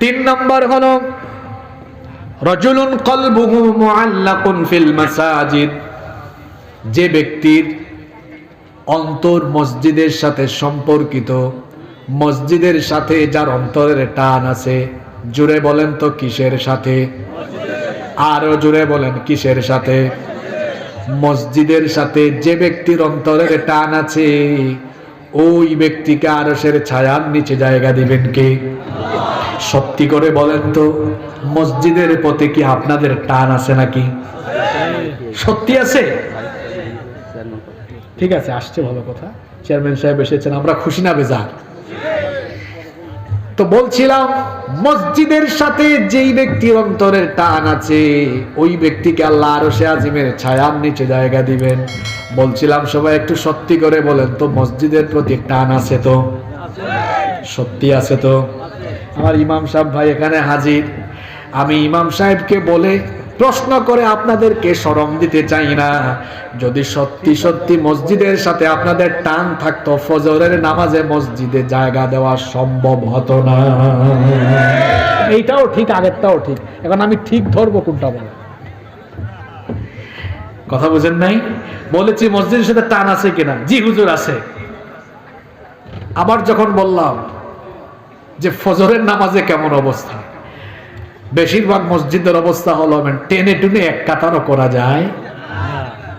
তিন নম্বর হল, রজুলুন কলবুহু ফিল মাসাজিদ। যে ব্যক্তির অন্তর মসজিদের সাথে সম্পর্কিত, মসজিদের সাথে যার অন্তরের টান আছে, জুড়ে বলেন তো কিসের সাথে? আরও জুড়ে বলেন কিসের সাথে? মসজিদের সাথে যে ব্যক্তির অন্তরের টান আছে, ওই ব্যক্তিকে আরসের ছায়ার নিচে জায়গা দিবেন কে? সত্যি করে বলেন তো, মসজিদের প্রতি কি আপনাদের টান আছে নাকি? সত্যি আছে? ঠিক আছে, আসছে ভালো কথা। চেয়ারম্যান সাহেব এসেছেন, আমরা খুশি না বেজার। তো বলছিলাম, মসজিদের সাথে যেই ব্যক্তির অন্তরের টান আছে, ওই ব্যক্তিকে আল্লাহ আরও সে আজিমের ছায়ার নিচে জায়গা দিবেন। বলছিলাম, সবাই একটু সত্যি করে বলেন তো, মসজিদের প্রতি টান আছে তো? সত্যি আছে তো? আমার ইমাম সাহেব ভাই এখানে হাজির। আমি ইমাম সাহেবকে বলে প্রশ্ন করে আপনাদেরকে সরম দিতে চাই না। যদি সত্যি সত্যি মসজিদের সাথে আপনাদের টান থাকতো ফজরের নামাজে মসজিদে জায়গা দেওয়া সম্ভব হতো না। এইটাও ঠিক আগেরটাও ঠিক। এখন আমি ঠিক ধরবো কোনটা বলে। কথা বুঝেন নাই? বলেছি মসজিদের সাথে টান আছে কিনা? জি হুজুর আছে। আবার যখন বললাম যে ফজরের নামাজে কেমন অবস্থা? বেশিরভাগ মসজিদের অবস্থা হলো মানে টেনে টুনে এক কাতারও করা যায়।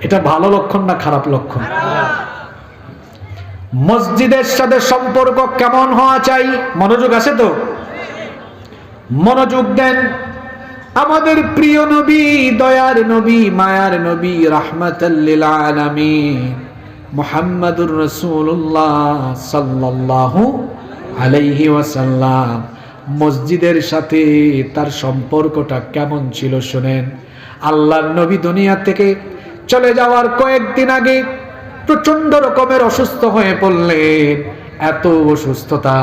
এটা ভালো লক্ষণ না খারাপ লক্ষণ? মসজিদের সাথে সম্পর্ক কেমন হওয়া চাই? মনোযোগ আছে তো? মনোযোগ দেন। আমাদের প্রিয় নবী, দয়ার নবী, মায়ার নবী রাহমাতাল্লিল আলামিন, মুহাম্মাদুর রাসূলুল্লাহ আলাইহি ওয়াসাল্লাম, মসজিদের সাথে তার সম্পর্কটা কেমন ছিল শুনেন। আল্লাহর নবী দুনিয়া থেকে চলে যাওয়ার কয়েকদিন আগে প্রচণ্ড রকমের অসুস্থ হয়ে পড়লেন। এত অসুস্থতা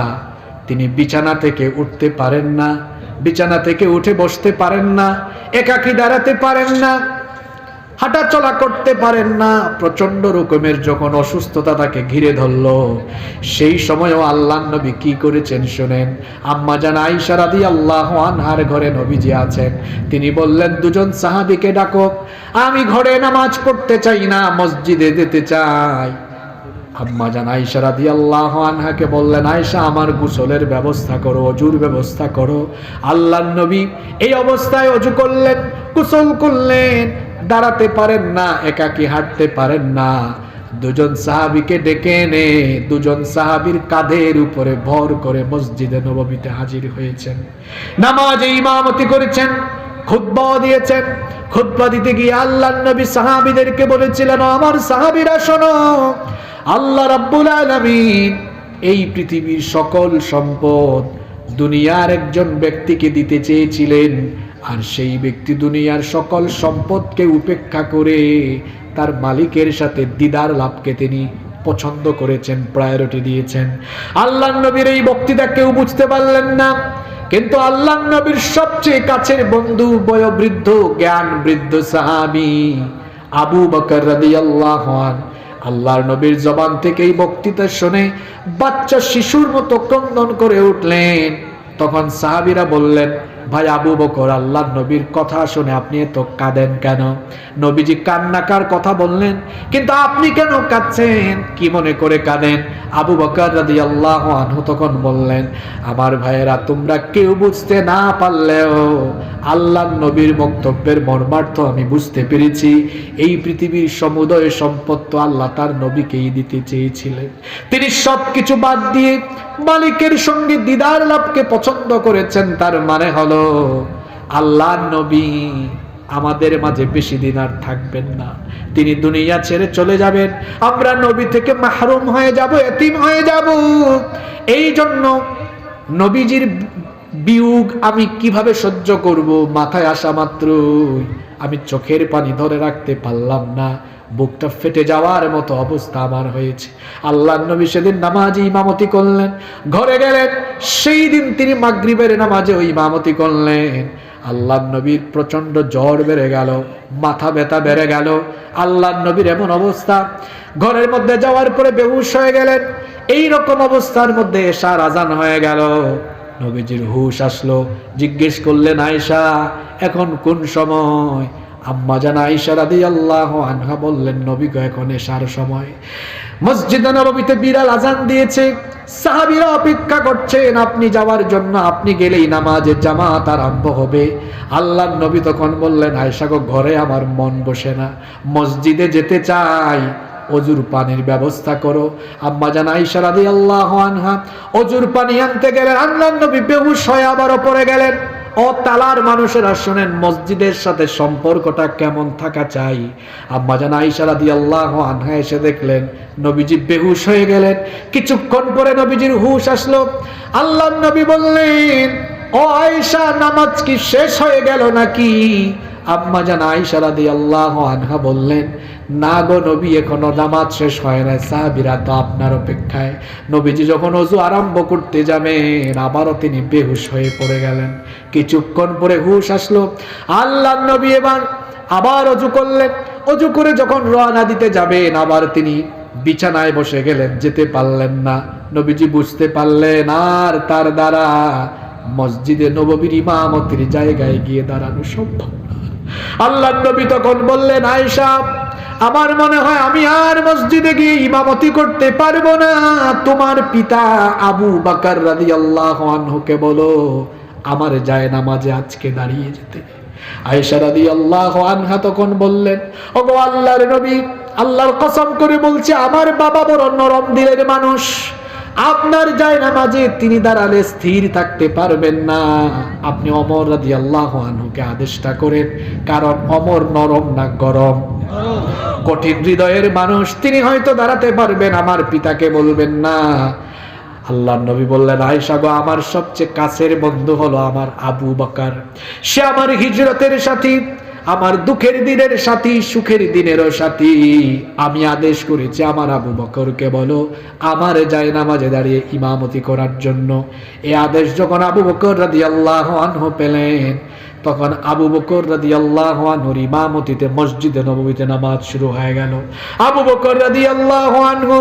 তিনি বিছানা থেকে উঠতে পারেন না, বিছানা থেকে উঠে বসতে পারেন না, একাকি দাঁড়াতে পারেন না। হাঁটা চলা করতে পারেন না। প্রচণ্ড রকমের যখন অসুস্থতা তাকে ঘিরে ধরলো, সেই সময়ও আল্লাহ নবী কি করেছেন শোনেন? আম্মা জান আইসা রাদি আল্লাহ আনহার ঘরে নবীজি আছেন। তিনি বললেন, দুজন সাহাবিকে ডাকো, আমি ঘরে নামাজ পড়তে চাই না, মসজিদে যেতে চাই। আম্মা জান আয়েশা রাদিয়াল্লাহু আনহাকে বললেন, আয়েশা, আমার গোসলের ব্যবস্থা করো, অজুর ব্যবস্থা করো। আল্লাহর নবী এই অবস্থায় অজু করলেন, গোসল করলেন। দাঁড়াতে পারেন না, একাকি হাঁটতে পারেন না। দুজন সাহাবীকে ডেকে এনে, দুজন সাহাবীর কাঁধের উপরে ভর করে মসজিদে নববীতে হাজির হয়েছেন। নামাজে ইমামতি করেছেন, খুতবা দিয়েছেন। খুতবা দিতে গিয়ে আল্লাহর নবী সাহাবীদেরকে বলেছিলেন, আমার সাহাবীরা, শোনো, আল্লাহ রাব্বুল আলামিন এই পৃথিবীর সকল সম্পদ দুনিয়ার একজন ব্যক্তিকে দিতে চেয়েছিলেন। আর সেই ব্যক্তি দুনিয়ার সকল সম্পদকে উপেক্ষা করে তার মালিকের সাথে দিদার লাভকে তিনি পছন্দ করেছেন প্রায়োরিটি দিয়েছেন। আল্লাহ নবীর এই বক্তৃতা কেউ বুঝতে পারলেন না। কিন্তু আল্লাহ নবীর সবচেয়ে কাছের বন্ধু, বয়োবৃদ্ধ জ্ঞান বৃদ্ধ সাহাবি আবু বকর রাদিয়াল্লাহু আনহু আল্লাহর নবীর জবান থেকে এই বক্তৃতা শুনে বাচ্চা শিশুর মতো ক্রন্দন করে উঠলেন। তখন সাহাবিরা বললেন ভাই আবু বকর, আল্লাহর নবীর কথা শুনে আপনি এত কাঁদেন কেন? নবীজি কান্নাকার কথা বললেন, কিন্তু আপনি কেন কাঁদছেন? কি মনে করে কাঁদেন? আবু বকর রাদি আল্লাহ আনহু তখন বললেন, আমার ভাইয়েরা, তোমরা কেউ বুঝতে না পারলেও আল্লাহ নবীর বক্তব্যের মর্মার্থ আমি বুঝতে পেরেছি। এই পৃথিবীর সমুদয় সম্পদ তো আল্লাহ তার নবীকেই দিতে চেয়েছিলেন। তিনি সব কিছু বাদ দিয়ে মালিকের সঙ্গে দিদার লাভকে পছন্দ করেছেন, তার মানে হলো আল্লাহ নবী আমাদের মাঝে বেশি দিন আর থাকবেন না। তিনি দুনিয়া ছেড়ে চলে যাবেন। আমরা নবী থেকে মাহরুম হয়ে যাব, এতিম হয়ে যাব। এই জন্য নবীজির বিয়োগ আমি কীভাবে সহ্য করব? মাথায় আসা মাত্রই। আমি চোখের পানি ধরে রাখতে পারলাম না। বুকটা ফেটে যাওয়ার মতো অবস্থা আমার হয়েছে। আল্লাহ নবী সেদিন নামাজে ইমামতি করলেন। ঘরে গেলেন, সেই দিন তিনি মাগরিবের নামাজে ওই ইমামতি করলেন। আল্লাহ নবীর প্রচণ্ড জ্বর বেড়ে গেল, মাথা ব্যথা বেড়ে গেল। আল্লাহ নবীর এমন অবস্থা। ঘরের মধ্যে যাওয়ার পরে বেহুশ হয়ে গেলেন। এই রকম অবস্থার মধ্যে এশার আজান হয়ে গেল। নবীজির হুশ আসলো, জিজ্ঞেস করলেন আয়সা এখন কোন সময়? আম্মা জান আয়সা রাদি আল্লাহ আনহা বললেন, নবী গো, এখন এসার সময়। মসজিদে নববীতে বিড়াল আজান দিয়েছে। সাহাবীরা অপেক্ষা করছেন, আপনি যাওয়ার জন্য, আপনি গেলেই নামাজের জামাত আরম্ভ হবে। আল্লাহ নবী তখন বললেন আয়সা গো, ঘরে আমার মন বসে না। মসজিদে যেতে চাই। অজুর পানির ব্যবস্থা করো। আম্মা জান আয়েশা রাদিয়াল্লাহু আনহা, অজুর পানি আনতে গেলেন। আল্লাহ নবী বেহুশ হয়ে আবারও পড়ে গেলেন। ও তালার মানুষেরা শোনেন, মসজিদের সাথে সম্পর্কটা কেমন থাকা চাই? আম্মা জান দিয়ে আল্লাহ আনহা এসে দেখলেন, নবীজি বেহুশ হয়ে গেলেন। কিছুক্ষণ পরে নবীজির হুশ আসলো। আল্লাহ নবী বললেন, ও আয়সা নামাজ কি শেষ হয়ে গেল নাকি? আম্মা জান আয়েশা আল্লাহ আনহা বললেন, না গো নবী, এখনও নামাজ শেষ হয় না সাহাবীরা তো আপনার অপেক্ষায়। নবীজি যখন অজু আরম্ভ করতে যাবেন, আবারও তিনি বেহুশ হয়ে পড়ে গেলেন। কিছুক্ষণ পরে হুশ আসলো। আল্লাহ নবী এবার আবার অজু করলেন। অজু করে যখন রওনা দিতে যাবেন, আবার তিনি বিছানায় বসে গেলেন, যেতে পারলেন না। নবীজি বুঝতে পারলেন, আর তার দ্বারা মসজিদে নববীর ইমামতির জায়গায় গিয়ে দাঁড়ানো সম্ভব আল্লাহ নবী তখন বললেন, আয়েশা, আমার মনে হয় আমি আর মসজিদে গিয়ে ইমামতি করতে পারব না। তোমার পিতা আবু বাকার রাদি আল্লাহ আনহুকে বলো, আমার যায় নামাজে আজকে দাঁড়িয়ে যেতে। আয়েশা রাদি আল্লাহ আনহা তখন বললেন, ওগো আল্লাহর নবী, আল্লাহর কসম করে বলছে, আমার বাবা বড় নরম দিলের মানুষ। আপনার যায় নামাজে, তিনি দাঁড়ালে স্থির থাকতে পারবেন না। আপনি অমর রাদি আল্লাহ আনহুকে আদেশটা করেন, কারণ অমর নরম না গরম। কঠিন হৃদয়ের মানুষ, তিনি হয়তো দাঁড়াতে পারবেন, আমার পিতাকে বলবেন না। আল্লাহ নবী বললেন, আয়েশা আমার সবচেয়ে কাছের বন্ধু হলো আমার আবু বকার। সে আমার হিজরতের সাথী। আমার দুঃখের দিনের সাথী, সুখের দিনেরও সাথী। আমি আদেশ করেছি, আমার আবু বকরকে বলো, আমার যায় নামাজে দাঁড়িয়ে ইমামতি করার জন্য। এ আদেশ যখন আবু বকর রাদি আল্লাহ আনহু পেলেন, তখন আবু বকর রাদি আল্লাহ আনহুর ইমামতিতে মসজিদে নবমীতে নামাজ শুরু হয়ে গেল। আবু বকর রাদি আল্লাহ আনহু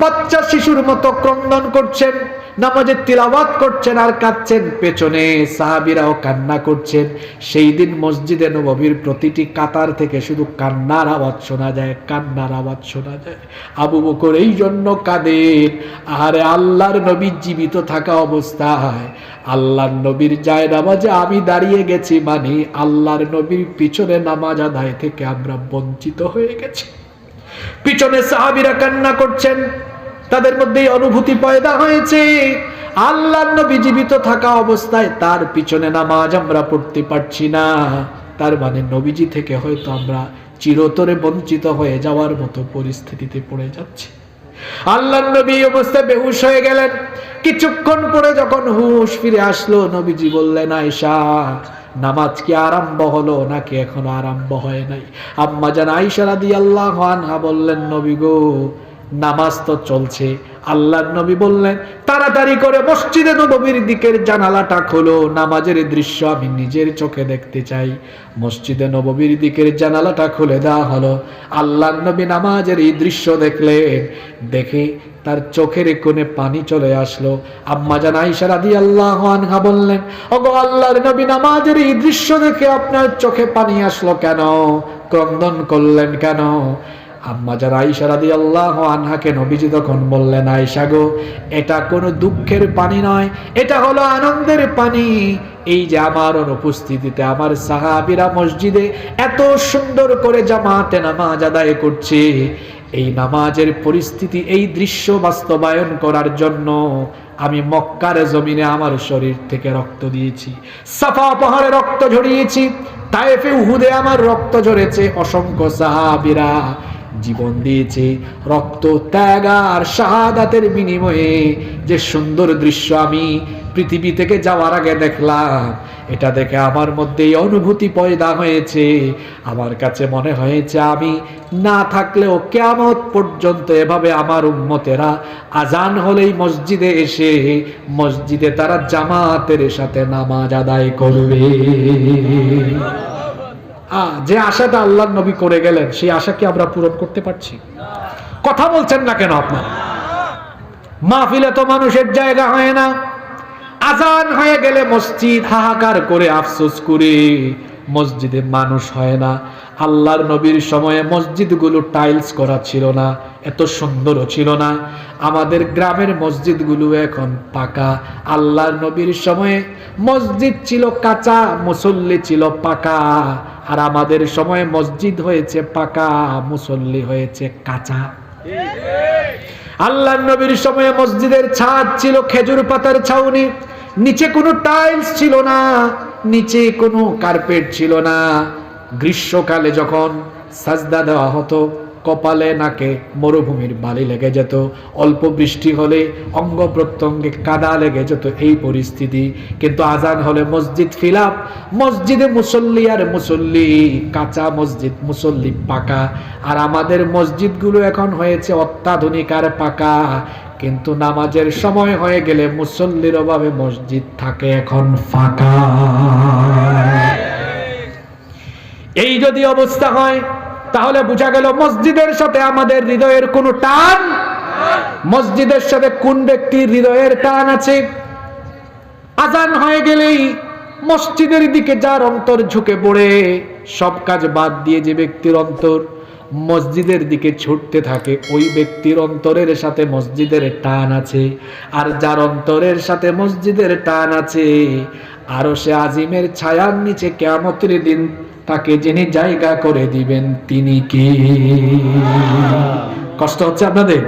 বাচ্চা শিশুর মতো ক্রন্দন করছেন। নামাজের তিলাওয়াত করছেন আর কাঁদছেন পেছনে। সাহাবিরাও কান্না করছেন। সেই দিন মসজিদে নববীর প্রতিটি কাতার থেকে শুধু কান্নার আওয়াজ শোনা যায়, কান্নার আওয়াজ শোনা যায়। আবু বকর এই জন্য কাঁদেন, আরে আল্লাহর নবী জীবিত থাকা অবস্থায়, আল্লাহর নবীর যায় নামাজে আমি দাঁড়িয়ে গেছি মানে আল্লাহর নবীর পিছনে নামাজ আদায় থেকে আমরা বঞ্চিত হয়ে গেছি। পিছনে সাহাবিরা কান্না করছেন তাদের মধ্যে অনুভূতি পয়দা হয়েছে। আল্লাহ নবী জীবিত থাকা অবস্থায় তার পিছনে নামাজ আমরা পড়তে পারছি না। তার মানে নবীজি থেকে হয়তো আমরা চিরতরে বঞ্চিত হয়ে যাওয়ার মতো পরিস্থিতিতে পড়ে যাচ্ছি। আল্লাহ নবী অবস্থায় বেহুশ হয়ে গেলেন। কিছুক্ষণ পরে যখন হুশ ফিরে আসলো, নবীজি বললেন আয়সা নামাজ কি আরম্ভ হলো নাকি এখনও আরম্ভ হয় নাই? আম্মা জান আয়সা রাদি আল্লাহ বললেন, নবী গো নামাজ তো চলছে। আল্লাহর নবী বললেন, তাড়াতাড়ি করে মসজিদে নবীর দিকের জানালাটা খোলো, নামাজের দৃশ্য আমি নিজের চোখে দেখতে চাই। মসজিদে নববীর দিকের জানালাটা খুলে দেওয়া হলো। আল্লাহর নবী নামাজের এই দৃশ্য দেখলেন। দেখে তার চোখের কোণে পানি চলে আসলো। আম্মা জান আয়েশা আল্লাহ আনহা বললেন, ওগো আল্লাহর নবী নামাজের এই দৃশ্য দেখে আপনার চোখে পানি আসলো কেন? ক্রন্দন করলেন কেন? আম্মা যারা আইসা রাদি আল্লাহ আনহাকে নবীজি তখন বললেন আয়সা গো, এটা কোনো দুঃখের পানি নয়, এটা হলো আনন্দের পানি। এই যে আমার অনুপস্থিতিতে আমার সাহাবিরা মসজিদে এত সুন্দর করে জামাতে নামাজ আদায় করছে, এই নামাজের পরিস্থিতি, এই দৃশ্য বাস্তবায়ন করার জন্য আমি মক্কার জমিনে আমার শরীর থেকে রক্ত দিয়েছি, সাফা পাহাড়ে রক্ত ঝরিয়েছি তাইফে উহুদে আমার রক্ত ঝরেছে, অসংখ্য সাহাবিরা জীবন দিয়েছে। রক্ত, ত্যাগ আর শাহাদাতের বিনিময়ে যে সুন্দর দৃশ্য আমি পৃথিবী থেকে যাওয়ার আগে দেখলাম, এটা দেখে আমার মধ্যে অনুভূতি পয়দা হয়েছে। আমার কাছে মনে হয়েছে আমি না থাকলেও কেমত পর্যন্ত এভাবে আমার উম্মতেরা আজান হলেই মসজিদে এসে মসজিদে তারা জামাতের সাথে নামাজ আদায় করবে। যে আশাটা আল্লাহ নবী করে গেলেন, সেই আশা কি আমরা পূরণ করতে পারছি? কথা বলছেন না কেন আপনারা? মাহফিলে তো মানুষের জায়গা হয় না। আজান হয়ে গেলে মসজিদ হাহাকার করে আফসোস করে মসজিদে মানুষ হয় না। আল্লাহর নবীর সময়ে মসজিদগুলো টাইলস করা ছিল না, এত সুন্দরও ছিল না। আমাদের গ্রামের মসজিদগুলো এখন পাকা। আল্লাহর নবীর সময়ে মসজিদ ছিল কাঁচা, মুসল্লি ছিল পাকা। আর আমাদের সময়ে মসজিদ হয়েছে পাকা, মুসল্লি হয়েছে কাঁচা। আল্লাহ নবীর সময়ে মসজিদের ছাদ ছিল খেজুর পাতার ছাউনি, নিচে কোনো টাইলস ছিল না। নিচে কোনো কার্পেট ছিল না। গ্রীষ্মকালে যখন সাজদা দেওয়া হতো কপালে, নাকে, মরুভূমির বালি লেগে যেত। অল্প বৃষ্টি হলে অঙ্গ প্রত্যঙ্গে কাদা লেগে যেত এই পরিস্থিতি। কিন্তু আজান হলে মসজিদ ফিলাপ মসজিদে মুসল্লি আর মুসল্লি, কাঁচা মসজিদ, মুসল্লি পাকা। আর আমাদের মসজিদগুলো এখন হয়েছে অত্যাধুনিক আর পাকা। কিন্তু নামাজের সময় হয়ে গেলে মুসল্লির অভাবে মসজিদ থাকে এখন ফাঁকা। এই যদি অবস্থা হয় তাহলে বোঝা গেল মসজিদের সাথে আমাদের হৃদয়ের কোনো টান মসজিদের সাথে কোন ব্যক্তির হৃদয়ের টান আছে? আজান হয়ে গেলেই মসজিদের দিকে যার অন্তর ঝুঁকে পড়ে, সব কাজ বাদ দিয়ে যে ব্যক্তির অন্তর মসজিদের দিকে ছুটতে থাকে, ওই ব্যক্তির অন্তরের সাথে মসজিদের টান আছে। আর যার অন্তরের সাথে মসজিদের টান আছে, আরও সে আজিমের ছায়ার নিচে কেমতের দিন তাকে যিনি জায়গা করে দিবেন তিনি কি? কষ্ট হচ্ছে আপনাদের?